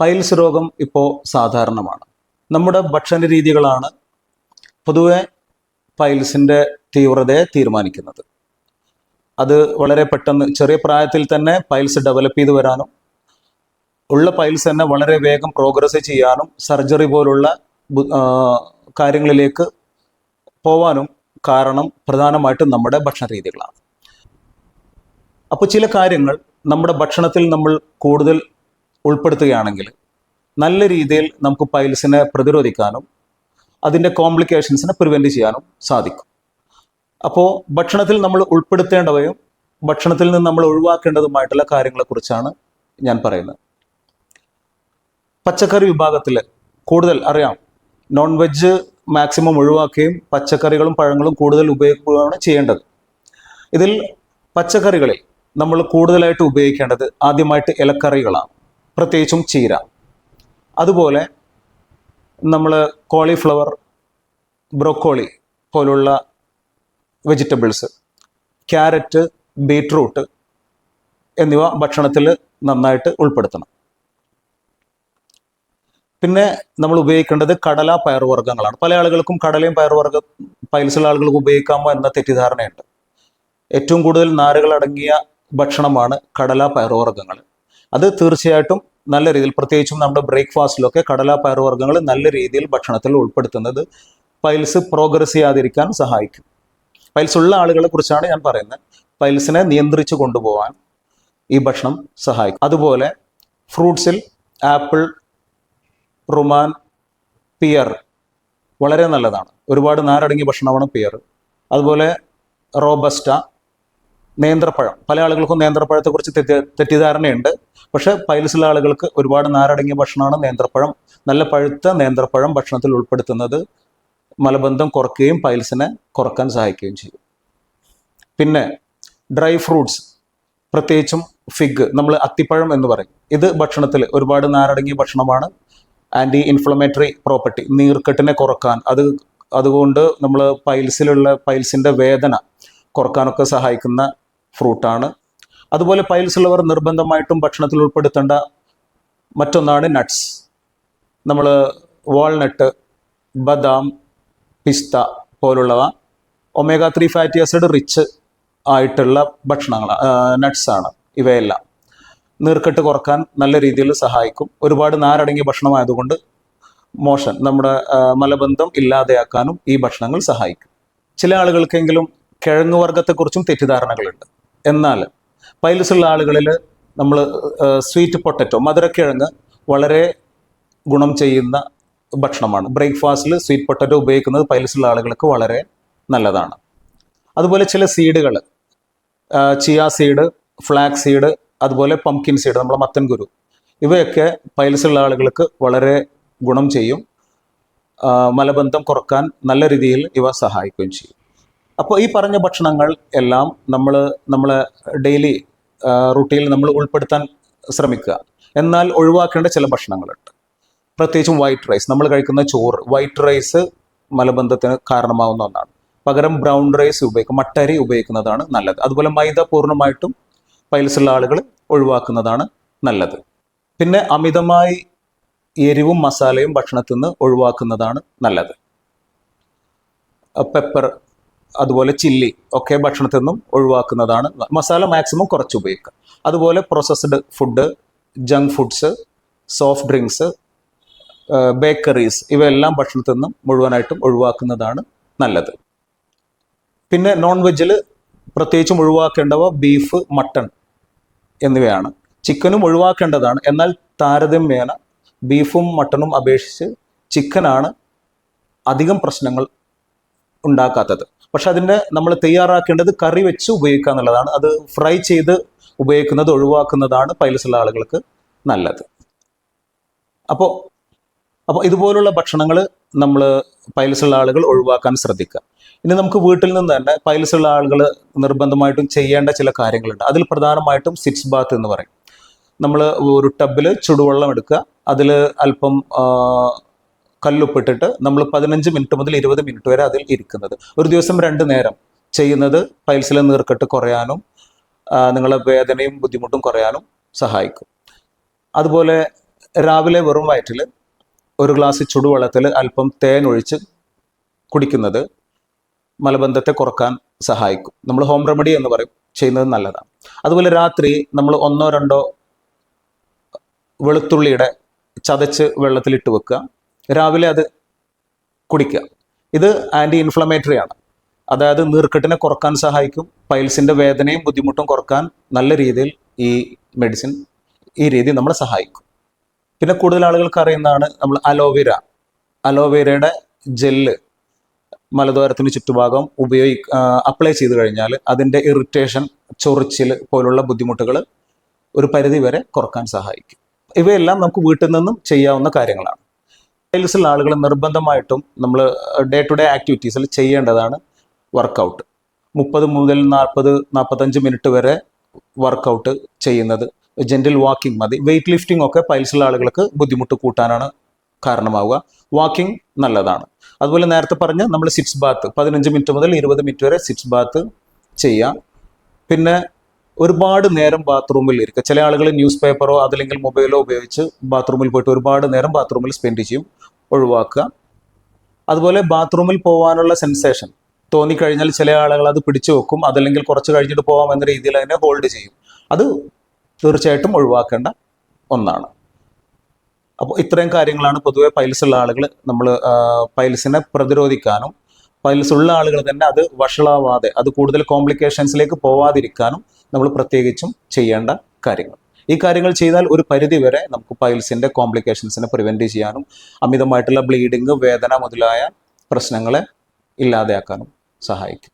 Piles രോഗം ഇപ്പോൾ സാധാരണമാണ്. നമ്മുടെ ഭക്ഷണ രീതികളാണ് പൊതുവെ പൈൽസിന്റെ തീവ്രതയെ തീരുമാനിക്കുന്നത്. അത് വളരെ പെട്ടെന്ന് ചെറിയ പ്രായത്തിൽ തന്നെ പൈൽസ് ഡെവലപ്പ് ചെയ്ത് വരാനും ഉള്ള പൈൽസ് തന്നെ വളരെ വേഗം പ്രോഗ്രസ് ചെയ്യാനും സർജറി പോലുള്ള കാര്യങ്ങളിലേക്ക് പോവാനും കാരണം പ്രധാനമായിട്ടും നമ്മുടെ ഭക്ഷണ രീതികളാണ്. അപ്പോൾ ചില കാര്യങ്ങൾ നമ്മുടെ ഭക്ഷണത്തിൽ നമ്മൾ കൂടുതൽ ഉൾപ്പെടുത്തുകയാണെങ്കിൽ നല്ല രീതിയിൽ നമുക്ക് പൈൽസിനെ പ്രതിരോധിക്കാനും അതിന്റെ കോംപ്ലിക്കേഷൻസിനെ പ്രിവെന്റ് ചെയ്യാനും സാധിക്കും. അപ്പോൾ ഭക്ഷണത്തിൽ നമ്മൾ ഉൾപ്പെടുത്തേണ്ടവയും ഭക്ഷണത്തിൽ നിന്ന് നമ്മൾ ഒഴിവാക്കേണ്ടതുമായിട്ടുള്ള കാര്യങ്ങളെക്കുറിച്ചാണ് ഞാൻ പറയുന്നത്. പച്ചക്കറി വിഭാഗത്തിൽ കൂടുതൽ അറിയാം. നോൺ വെജ് മാക്സിമം ഒഴിവാക്കുകയും പച്ചക്കറികളും പഴങ്ങളും കൂടുതൽ ഉപയോഗിക്കുകയാണ് ചെയ്യേണ്ടത്. ഇതിൽ പച്ചക്കറികളിൽ നമ്മൾ കൂടുതലായിട്ട് ഉപയോഗിക്കേണ്ടത് ആദ്യമായിട്ട് ഇലക്കറികളാണ്. പ്രത്യേകിച്ചും ചീര. അതുപോലെ നമ്മൾ കോളിഫ്ലവർ ബ്രൊക്കോളി പോലുള്ള വെജിറ്റബിൾസ് ക്യാരറ്റ് ബീട്രൂട്ട് എന്നിവ ഭക്ഷണത്തിൽ നന്നായിട്ട് ഉൾപ്പെടുത്തണം. പിന്നെ നമ്മൾ ഉപയോഗിക്കേണ്ടത് കടല പയറുവർഗങ്ങളാണ്. പല ആളുകൾക്കും കടലയും പയറുവർഗ പൈൽസുള്ള ആളുകൾക്ക് ഉപയോഗിക്കാമോ എന്ന തെറ്റിദ്ധാരണയുണ്ട്. ഏറ്റവും കൂടുതൽ നാരുകൾ അടങ്ങിയ ഭക്ഷണമാണ് കടല പയറുവർഗങ്ങൾ. അത് തീർച്ചയായിട്ടും നല്ല രീതിയിൽ പ്രത്യേകിച്ചും നമ്മുടെ ബ്രേക്ക്ഫാസ്റ്റിലൊക്കെ കടല പയറുവർഗങ്ങൾ നല്ല രീതിയിൽ ഭക്ഷണത്തിൽ ഉൾപ്പെടുത്തുന്നത് പൈൽസ് പ്രോഗ്രസ് ചെയ്യാതിരിക്കാൻ സഹായിക്കും. പൈൽസ് ഉള്ള ആളുകളെ കുറിച്ചാണ് ഞാൻ പറയുന്നത്. പൈൽസിനെ നിയന്ത്രിച്ചു കൊണ്ടുപോകാൻ ഈ ഭക്ഷണം സഹായിക്കും. അതുപോലെ ഫ്രൂട്ട്സിൽ ആപ്പിൾ റുമാൻ പിയർ വളരെ നല്ലതാണ്. ഒരുപാട് നാരടങ്ങിയ ഭക്ഷണമാണ് പിയർ. അതുപോലെ റോബസ്റ്റ നേന്ത്രപ്പഴം. പല ആളുകൾക്കും നേന്ത്രപ്പഴത്തെക്കുറിച്ച് തെറ്റി തെറ്റിദ്ധാരണയുണ്ട്. പക്ഷേ പൈൽസുള്ള ആളുകൾക്ക് ഒരുപാട് നാരടങ്ങിയ ഭക്ഷണമാണ് നേന്ത്രപ്പഴം. നല്ല പഴുത്ത നേന്ത്രപ്പഴം ഭക്ഷണത്തിൽ ഉൾപ്പെടുത്തുന്നത് മലബന്ധം കുറയ്ക്കുകയും പൈൽസിനെ കുറയ്ക്കാൻ സഹായിക്കുകയും ചെയ്യും. പിന്നെ ഡ്രൈ ഫ്രൂട്ട്സ് പ്രത്യേകിച്ചും ഫിഗ് നമ്മൾ അത്തിപ്പഴം എന്ന് പറയും. ഇത് ഭക്ഷണത്തിൽ ഒരുപാട് നാരടങ്ങിയ ഭക്ഷണമാണ്. ആന്റി ഇൻഫ്ലമേറ്ററി പ്രോപ്പർട്ടി നീർക്കെട്ടിനെ കുറയ്ക്കാൻ. അത് അതുകൊണ്ട് നമ്മൾ പൈൽസിലുള്ള പൈൽസിന്റെ വേദന കുറക്കാനൊക്കെ സഹായിക്കുന്ന ഫ്രൂട്ടാണ്. അതുപോലെ പൈൽസ് ഉള്ളവർ നിർബന്ധമായിട്ടും ഭക്ഷണത്തിൽ ഉൾപ്പെടുത്തേണ്ട മറ്റൊന്നാണ് നട്ട്സ് നമ്മൾ വാൾനട്ട് ബദാം പിസ്ത പോലുള്ളവ. Omega three fatty acid rich ആയിട്ടുള്ള ഭക്ഷണങ്ങൾ നട്ട്സാണ് ഇവയെല്ലാം. നീർക്കെട്ട് കുറയ്ക്കാൻ നല്ല രീതിയിൽ സഹായിക്കും. ഒരുപാട് നാരടങ്ങിയ ഭക്ഷണമായതുകൊണ്ട് മോഷൻ നമ്മുടെ മലബന്ധം ഇല്ലാതെയാക്കാനും ഈ ഭക്ഷണങ്ങൾ സഹായിക്കും. ചില ആളുകൾക്കെങ്കിലും കിഴങ്ങ് വർഗത്തെക്കുറിച്ചും തെറ്റിദ്ധാരണകളുണ്ട്. എന്നാൽ പൈലസുള്ള ആളുകളിൽ നമ്മൾ സ്വീറ്റ് പൊട്ടറ്റോ മധുരക്കിഴങ്ങ് വളരെ ഗുണം ചെയ്യുന്ന ഭക്ഷണമാണ്. ബ്രേക്ക്ഫാസ്റ്റിൽ സ്വീറ്റ് പൊട്ടറ്റോ ഉപയോഗിക്കുന്നത് പൈലസുള്ള ആളുകൾക്ക് വളരെ നല്ലതാണ്. അതുപോലെ ചില സീഡുകൾ ചിയ സീഡ് ഫ്ലാക്സ് സീഡ് അതുപോലെ പംകിൻ സീഡ് നമ്മളെ മത്തൻ ഗുരു ഇവയൊക്കെ പൈലസുള്ള ആളുകൾക്ക് വളരെ ഗുണം ചെയ്യും. മലബന്ധം കുറയ്ക്കാൻ നല്ല രീതിയിൽ ഇവ സഹായിക്കുകയും ചെയ്യും. അപ്പോൾ ഈ പറഞ്ഞ ഭക്ഷണങ്ങൾ എല്ലാം നമ്മൾ നമ്മൾ ഡെയിലി റൂട്ടീനിൽ നമ്മൾ ഉൾപ്പെടുത്താൻ ശ്രമിക്കുക. എന്നാൽ ഒഴിവാക്കേണ്ട ചില ഭക്ഷണങ്ങളുണ്ട്. പ്രത്യേകിച്ചും വൈറ്റ് റൈസ് നമ്മൾ കഴിക്കുന്ന ചോറ് വൈറ്റ് റൈസ് മലബന്ധത്തിന് കാരണമാവുന്ന ഒന്നാണ്. പകരം ബ്രൗൺ റൈസ് ഉപയോഗിക്കും മട്ടരി ഉപയോഗിക്കുന്നതാണ് നല്ലത്. അതുപോലെ മൈദ പൂർണമായിട്ടും പൈൽസുള്ള ആളുകൾ ഒഴിവാക്കുന്നതാണ് നല്ലത്. പിന്നെ അമിതമായി എരിവും മസാലയും ഭക്ഷണത്തിൽ നിന്ന് ഒഴിവാക്കുന്നതാണ് നല്ലത്. പെപ്പർ അതുപോലെ ചില്ലി ഒക്കെ ഭക്ഷണത്തിൽ നിന്നും ഒഴിവാക്കുന്നതാണ്. മസാല മാക്സിമം കുറച്ച് ഉപയോഗിക്കുക. അതുപോലെ processed food junk foods soft drinks bakeries ഇവയെല്ലാം ഭക്ഷണത്തിൽ നിന്നും മുഴുവനായിട്ടും ഒഴിവാക്കുന്നതാണ് നല്ലത്. പിന്നെ നോൺ വെജിൽ പ്രത്യേകിച്ചും ഒഴിവാക്കേണ്ടവ ബീഫ് മട്ടൺ എന്നിവയാണ്. ചിക്കനും ഒഴിവാക്കേണ്ടതാണ്. എന്നാൽ താരതമ്യേന ബീഫും മട്ടണും അപേക്ഷിച്ച് ചിക്കനാണ് അധികം പ്രശ്നങ്ങൾ ഉണ്ടാക്കാത്തത്. പക്ഷെ അതിന്റെ നമ്മൾ തയ്യാറാക്കേണ്ടത് കറി വെച്ച് ഉപയോഗിക്കുക എന്നുള്ളതാണ്. അത് ഫ്രൈ ചെയ്ത് ഉപയോഗിക്കുന്നത് ഒഴിവാക്കുന്നതാണ് പൈലസുള്ള ആളുകൾക്ക് നല്ലത്. അപ്പോൾ അപ്പോൾ ഇതുപോലുള്ള ഭക്ഷണങ്ങൾ നമ്മൾ പൈലസുള്ള ആളുകൾ ഒഴിവാക്കാൻ ശ്രദ്ധിക്കുക. ഇനി നമുക്ക് വീട്ടിൽ നിന്ന് തന്നെ പൈലസുള്ള ആളുകൾ നിർബന്ധമായിട്ടും ചെയ്യേണ്ട ചില കാര്യങ്ങളുണ്ട്. അതിൽ പ്രധാനമായിട്ടും സിറ്റ്സ് ബാത്ത് എന്ന് പറയും. നമ്മൾ ഒരു ടബിൽ ചുടുവെള്ളം എടുക്കുക. അതിൽ അല്പം കല്ലുപ്പിട്ടിട്ട് നമ്മൾ പതിനഞ്ച് മിനിറ്റ് മുതൽ ഇരുപത് മിനിറ്റ് വരെ അതിൽ ഇരിക്കുന്നത്. ഒരു ദിവസം രണ്ട് നേരം ചെയ്യുന്നത് പൈൽസിലെ നീർക്കെട്ട് കുറയാനും നിങ്ങളുടെ നിങ്ങളെ വേദനയും ബുദ്ധിമുട്ടും കുറയാനും സഹായിക്കും. അതുപോലെ രാവിലെ വെറും വയറ്റിൽ ഒരു ഗ്ലാസ് ചുടുവെള്ളത്തിൽ അല്പം തേൻ ഒഴിച്ച് കുടിക്കുന്നത് മലബന്ധത്തെ കുറയ്ക്കാൻ സഹായിക്കും. നമ്മൾ ഹോം റെമഡി എന്ന് പറയും ചെയ്യുന്നത് നല്ലതാണ്. അതുപോലെ രാത്രി നമ്മൾ ഒന്നോ രണ്ടോ വെളുത്തുള്ളിയുടെ ചതച്ച് വെള്ളത്തിലിട്ട് വെക്കുക. രാവിലെ അത് കുടിക്കുക. ഇത് ആന്റി ഇൻഫ്ലമേറ്ററി ആണ്. അതായത് നീർക്കെട്ടിനെ കുറയ്ക്കാൻ സഹായിക്കും. പൈൽസിന്റെ വേദനയും ബുദ്ധിമുട്ടും കുറയ്ക്കാൻ നല്ല രീതിയിൽ ഈ മെഡിസിൻ ഈ രീതി നമ്മളെ സഹായിക്കും. പിന്നെ കൂടുതൽ ആളുകൾക്ക് അറിയുന്നതാണ് നമ്മൾ അലോവേര. അലോവേരയുടെ ജെല്ല് മലദ്വാരത്തിന് ചുറ്റുഭാഗം ഉപയോഗി അപ്ലൈ ചെയ്ത് കഴിഞ്ഞാൽ അതിന്റെ ഇറിറ്റേഷൻ ചൊറിച്ചിൽ പോലുള്ള ബുദ്ധിമുട്ടുകൾ ഒരു പരിധി വരെ കുറയ്ക്കാൻ സഹായിക്കും. ഇവയെല്ലാം നമുക്ക് വീട്ടിൽ നിന്നും ചെയ്യാവുന്ന കാര്യങ്ങളാണ്. പൈൽസുള്ള ആളുകൾ നിർബന്ധമായിട്ടും നമ്മൾ ഡേ ടു ഡേ ആക്ടിവിറ്റീസിൽ ചെയ്യേണ്ടതാണ് വർക്കൗട്ട് മുപ്പത് മുതൽ നാൽപ്പത് നാൽപ്പത്തഞ്ച് മിനിറ്റ് വരെ വർക്കൗട്ട് ചെയ്യുന്നത്. ജെന്റിൽ വാക്കിംഗ് മതി. വെയിറ്റ് ലിഫ്റ്റിംഗ് ഒക്കെ പൈൽസുള്ള ആളുകൾക്ക് ബുദ്ധിമുട്ട് കൂട്ടാനാണ് കാരണമാവുക. വാക്കിംഗ് നല്ലതാണ്. അതുപോലെ നേരത്തെ പറഞ്ഞ നമ്മൾ സിറ്റ്സ് ബാത്ത് പതിനഞ്ച് മിനിറ്റ് മുതൽ ഇരുപത് മിനിറ്റ് വരെ സിറ്റ്സ് ബാത്ത് ചെയ്യുക പിന്നെ ഒരുപാട് നേരം ബാത്റൂമിൽ ഇരിക്കുക ചില ആളുകൾ ന്യൂസ് പേപ്പറോ അതല്ലെങ്കിൽ മൊബൈലോ ഉപയോഗിച്ച് ബാത്റൂമിൽ പോയിട്ട് ഒരുപാട് നേരം ബാത്റൂമിൽ സ്പെൻഡ് ചെയ്യും ഒഴിവാക്കുക. അതുപോലെ ബാത്റൂമിൽ പോകാനുള്ള സെൻസേഷൻ തോന്നിക്കഴിഞ്ഞാൽ ചില ആളുകൾ അത് പിടിച്ചു വെക്കും അതല്ലെങ്കിൽ കുറച്ച് കഴിഞ്ഞിട്ട് പോകാം എന്ന രീതിയിൽ അതിനെ ഹോൾഡ് ചെയ്യും. അത് തീർച്ചയായിട്ടും ഒഴിവാക്കേണ്ട ഒന്നാണ്. അപ്പോൾ ഇത്രയും കാര്യങ്ങളാണ് പൊതുവെ പൈൽസ് ഉള്ള ആളുകൾ നമ്മൾ പൈൽസിനെ പ്രതിരോധിക്കാനും പൈൽസ് ഉള്ള ആളുകൾ തന്നെ അത് വഷളാവാതെ അത് കൂടുതൽ കോംപ്ലിക്കേഷൻസിലേക്ക് പോവാതിരിക്കാനും നമ്മൾ പ്രത്യേകിച്ചും ചെയ്യേണ്ട കാര്യങ്ങൾ. ഈ കാര്യങ്ങൾ ചെയ്താൽ ഒരു പരിധി വരെ നമുക്ക് പൈൽസിന്റെ കോംപ്ലിക്കേഷൻസിനെ പ്രിവെന്റ് ചെയ്യാനും അമിതമായിട്ടുള്ള ബ്ലീഡിങ് വേദന മുതലായ പ്രശ്നങ്ങളെ ഇല്ലാതെയാക്കാനും സഹായിക്കും.